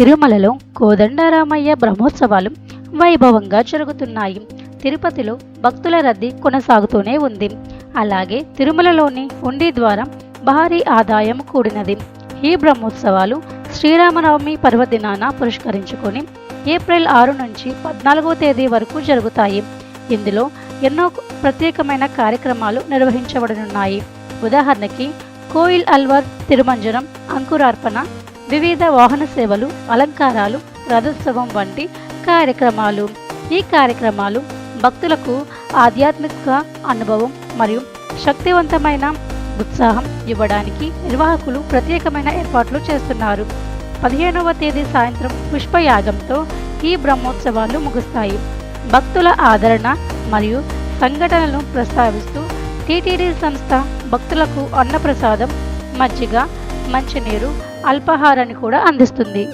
తిరుమలలో కోదండరామయ్య బ్రహ్మోత్సవాలు వైభవంగా జరుగుతున్నాయి. తిరుపతిలో భక్తుల రద్దీ కొనసాగుతూనే ఉంది. అలాగే తిరుమలలోని హుండీ ద్వారా భారీ ఆదాయం కూడినది. ఈ బ్రహ్మోత్సవాలు శ్రీరామనవమి పర్వదినాన పురస్కరించుకొని ఏప్రిల్ ఆరు నుంచి పద్నాలుగో తేదీ వరకు జరుగుతాయి. ఇందులో ఎన్నో ప్రత్యేకమైన కార్యక్రమాలు నిర్వహించబడనున్నాయి. ఉదాహరణకి కోయిల్ అల్వర్ తిరుమంజనం అంకురార్పణ వివిధ వాహన సేవలు అలంకారాలు రథోత్సవం వంటి కార్యక్రమాలు. ఈ కార్యక్రమాలు భక్తులకు ఆధ్యాత్మిక అనుభవం మరియు శక్తివంతమైన ఉత్సాహం ఇవ్వడానికి నిర్వాహకులు ప్రత్యేకమైన ఏర్పాట్లు చేస్తున్నారు. పదిహేనవ తేదీ సాయంత్రం పుష్పయాగంతో ఈ బ్రహ్మోత్సవాలు ముగుస్తాయి. భక్తుల ఆదరణ మరియు సంఘటనలను ప్రస్తావిస్తూ టీటీడీ సంస్థ భక్తులకు అన్నప్రసాదం మజ్జిగ మంచినీరు అల్పాహారాన్ని కూడా అందిస్తుంది.